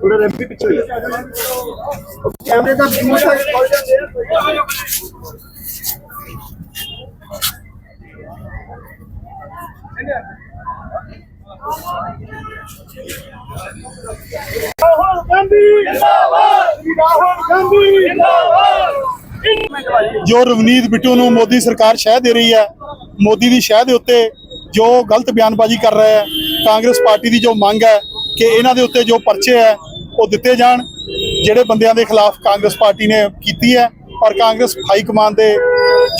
ਥੋੜਾ ਰੈਂਪੀ ਪਿੱਛੇ ਕੈਮਰੇ ਦਾ ਦੂਰ ਤੱਕ ਪਹੁੰਚ ਜਾਂਦੇ ਆ। ਰਾਹੁਲ ਗਾਂਧੀ ਜਿੰਦਾਬਾਦ ਰਾਹੁਲ ਗਾਂਧੀ। ਜਿੰਦਾਬਾਦ ਜੋ ਰਵਨੀਤ ਬਿੱਟੂ ਨੂੰ ਮੋਦੀ ਸਰਕਾਰ ਸ਼ਹਿ ਦੇ ਰਹੀ ਹੈ, ਮੋਦੀ ਦੀ ਸ਼ਹਿ ਦੇ ਉੱਤੇ ਜੋ ਗਲਤ ਬਿਆਨਬਾਜ਼ੀ ਕਰ ਰਿਹਾ ਹੈ, ਕਾਂਗਰਸ ਪਾਰਟੀ ਦੀ ਜੋ ਮੰਗ ਹੈ ਕਿ ਇਹਨਾਂ ਦੇ ਉੱਤੇ ਜੋ ਪਰਚੇ ਹੈ, ਉਹ ਦਿੱਤੇ ਜਾਣ, ਜਿਹੜੇ ਬੰਦਿਆਂ ਦੇ ਖਿਲਾਫ ਕਾਂਗਰਸ ਪਾਰਟੀ ਨੇ ਕੀਤੀ ਹੈ, ਔਰ ਕਾਂਗਰਸ ਹਾਈ ਕਮਾਂਡ ਦੇ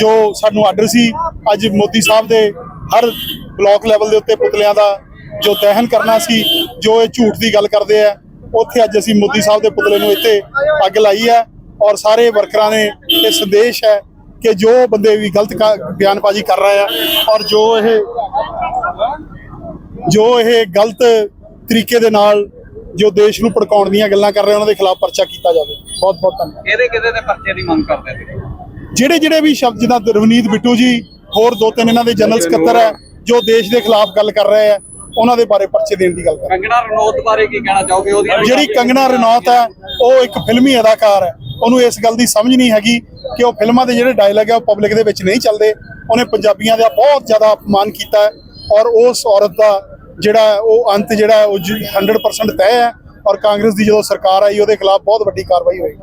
ਜੋ ਸਾਨੂੰ ਆਰਡਰ ਸੀ, ਅੱਜ ਮੋਦੀ ਸਾਹਿਬ ਦੇ ਹਰ ਬਲਾਕ ਲੈਵਲ ਦੇ ਉੱਤੇ ਪੁਤਲਿਆਂ ਦਾ ਜੋ ਦਹਨ ਕਰਨਾ ਸੀ, ਜੋ ਇਹ ਝੂਠ ਦੀ ਗੱਲ ਕਰਦੇ ਆ ਉੱਥੇ ਅੱਜ ਅਸੀਂ ਮੋਦੀ ਸਾਹਿਬ ਦੇ ਪੁਤਲੇ ਨੂੰ ਇੱਥੇ ਅੱਗ ਲਾਈ ਹੈ, ਔਰ ਸਾਰੇ ਵਰਕਰਾਂ ਨੇ ਇਹ ਸੰਦੇਸ਼ ਹੈ ਕਿ ਜੋ ਬੰਦੇ ਵੀ ਗਲਤ ਕਾ- ਬਿਆਨਬਾਜ਼ੀ ਕਰ ਰਹੇ ਆ ਔਰ ਜੋ ਇਹ ਜੋ ਇਹ ਗਲਤ ਤਰੀਕੇ ਦੇ ਨਾਲ ਜੋ ਦੇਸ਼ ਨੂੰ ਭੜਕਾਉਣ ਦੀਆਂ ਗੱਲਾਂ ਕਰ ਰਹੇ ਉਹਨਾਂ ਦੇ ਖਿਲਾਫ ਪਰਚਾ ਕੀਤਾ ਜਾਵੇ। ਬਹੁਤ ਬਹੁਤ ਧੰਨਵਾਦ। ਇਹਦੇ ਕਿਤੇ ਦੇ ਪਰਚੇ ਦੀ ਮੰਗ ਕਰਦੇ ਜਿਹੜੇ ਜਿਹੜੇ ਵੀ ਸ਼ਬਦ ਜਿੱਦਾਂ ਰਵਨੀਤ ਬਿੱਟੂ ਜੀ ਹੋਰ ਦੋ ਤਿੰਨ ਇਹਨਾਂ ਦੇ ਜਨਰਲ ਸਕੱਤਰ ਹੈ ਜੋ ਦੇਸ਼ ਦੇ ਖਿਲਾਫ ਗੱਲ ਕਰ ਰਹੇ ਆ ਉਹਨਾਂ ਦੇ ਬਾਰੇ ਪਰਚੇ ਦੇਣ ਦੀ ਗੱਲ ਕਰ ਰਹੇ ਕੰਗਣਾ ਰਣੌਤ ਬਾਰੇ ਕੀ ਕਹਿਣਾ ਚਾਹੋਗੇ? ਉਹਦੀ ਜਿਹੜੀ ਕੰਗਨਾ ਰਣੌਤ ਹੈ ਉਹ ਇੱਕ ਫਿਲਮੀ ਅਦਾਕਾਰ ਹੈ। ਉਹਨੂੰ ਇਸ ਗੱਲ ਦੀ ਸਮਝ ਨਹੀਂ ਹੈਗੀ ਕਿ ਉਹ ਫਿਲਮਾਂ ਦੇ ਜਿਹੜੇ ਡਾਇਲੌਗ ਹੈ ਉਹ ਪਬਲਿਕ ਦੇ ਵਿੱਚ ਨਹੀਂ ਚੱਲਦੇ। ਉਹਨੇ ਪੰਜਾਬੀਆਂ ਦਾ ਬਹੁਤ ਜ਼ਿਆਦਾ ਅਪਮਾਨ ਕੀਤਾ ਔਰ ਉਸ ਔਰਤ ਦਾ ਜਿਹੜਾ ਉਹ ਅੰਤ ਜਿਹੜਾ ਉਹ ਜ- 100% ਤੈਅ ਹੈ ਔਰ ਕਾਂਗਰਸ ਦੀ ਜਦੋਂ ਸਰਕਾਰ ਆਈ, ਉਹਦੇ ਖਿਲਾਫ ਬਹੁਤ ਵੱਡੀ ਕਾਰਵਾਈ ਹੋਈ